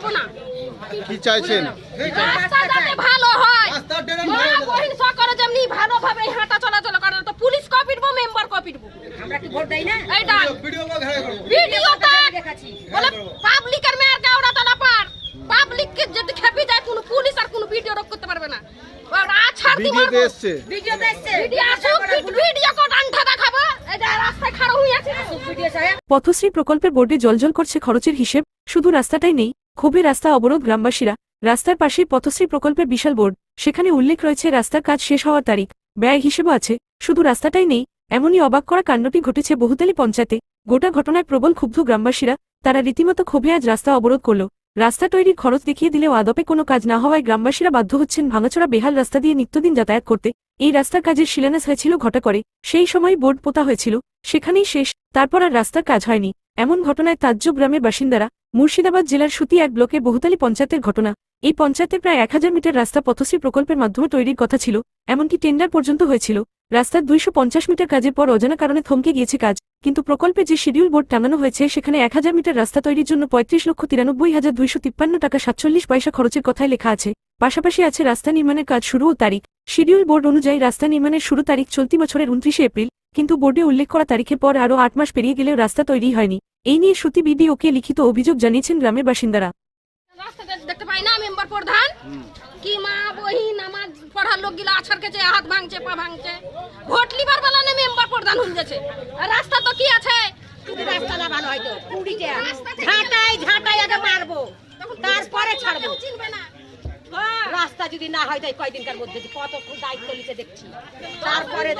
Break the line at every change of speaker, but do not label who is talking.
পারব না।
কি চাইছেন?
রাস্তা যাতে ভালো হয়। যেমনি ভালোভাবে হাঁটা চলাচল করে তো পুলিশ কপিটবো মেম্বার কপিটবো
আমরা কি ভোট দেই না?
এইটা ভিডিওটা বলে পাবলিকের মেয়ের গাওড়া তলা পার। পাবলিককে যদি খেপি যায় কোনো পুলিশ আর কোনো ভিডিও রোক করতে পারবে না। আর আছাড় দি
ভিডিওতে
মারবো।
ভিডিও দেখছে
ভিডিও আসুক ভিডিও কোড আন্ঠা দেখাবো। রাস্তায় খাড়া আছে।
ভিডিও সাহেব
পথশ্রী প্রকল্পের বোর্ডে জলজল করছে খরচের হিসেব। শুধু রাস্তাটাই নেই ক্ষোভে রাস্তা অবরোধ গ্রামবাসীরা। রাস্তার পাশেই পথশ্রী প্রকল্পের বিশাল বোর্ড। সেখানে উল্লেখ রয়েছে, রাস্তার কাজ শেষ হওয়ার তারিখ। ব্যয় হিসেবও আছে। শুধু রাস্তাটাই নেই, এমনই অবাক করা কাণ্ডটি ঘটেছে বহুতালি পঞ্চায়েতে। গোটা ঘটনায় প্রবল ক্ষুব্ধ গ্রামবাসীরা, তারা রীতিমতো ক্ষোভে আজ রাস্তা অবরোধ করল। রাস্তা তৈরির খরচ দেখিয়ে দিলেও আদপে কোনো কাজ না হওয়ায় গ্রামবাসীরা বাধ্য হচ্ছেন ভাঙাচোরা বেহাল রাস্তা দিয়ে নিত্যদিন যাতায়াত করতে। এই রাস্তার কাজের শিলান্যাস হয়েছিল ঘটা করে। সেই সময় বোর্ড পোতা হয়েছিল। সেখানেই শেষ, তারপর আর রাস্তার কাজ হয়নি। এমন ঘটনায় তাজ্জব গ্রামের বাসিন্দারা মুর্শিদাবাদ জেলার সুতি এক ব্লকের বহুতালি পঞ্চায়েতের ঘটনা। এই পঞ্চায়েতের প্রায় এক হাজার মিটার রাস্তা পথশ্রী প্রকল্পের মাধ্যমে তৈরির কথা ছিল, এমনকি টেন্ডার পর্যন্ত হয়েছিল। রাস্তার দুইশো পঞ্চাশ মিটার কাজের পর অজানা কারণে থমকে গিয়েছে কাজ, কিন্তু প্রকল্পে যে শিডিউল বোর্ড টানানো হয়েছে, সেখানে এক হাজার মিটার রাস্তা তৈরির জন্য পঁয়ত্রিশ লক্ষ তিরানব্বই হাজার দুইশো তিপ্পান্ন টাকা সাতচল্লিশ পয়সা খরচের কথায় লেখা আছে। পাশাপাশি আছে রাস্তা নির্মাণের কাজ শুরু ও তারিখ। শিডিউল বোর্ড অনুযায়ী রাস্তা নির্মাণের শুরু তারিখ চলতি বছরের উনত্রিশে এপ্রিল কিন্তু বোর্ডে উল্লেখ করা তারিখের পর আরও আট মাস পেরিয়ে গেলেও রাস্তা তৈরি হয়নি। এই নিয়ে শ্রুতি বিডিওকে লিখিত অভিযোগ জানিয়েছেন গ্রামের বাসিন্দারা।
রাস্তা দেখতে পাই না মেম্বার প্রধান। কি মা বহিন আমার পড়ার লোক গিলা আছাড় কেছে হাত ভাঙছে পা ভাঙছে। ভোট লিবার বেলা না মেম্বার প্রধান হয়ে গেছে রাস্তা তো কি আছে?
রাস্তাটা ভালো হয়তো। কুড়িটা ঝাঁটাই ঝাঁটাই আগে মারবো। তারপরে ছাড়বো।
চিনবে না।
রাস্তা যদি না হয় তাই কয়দিনকার মধ্যে কত দায়িত্ব নিতে দেখছি। তারপরে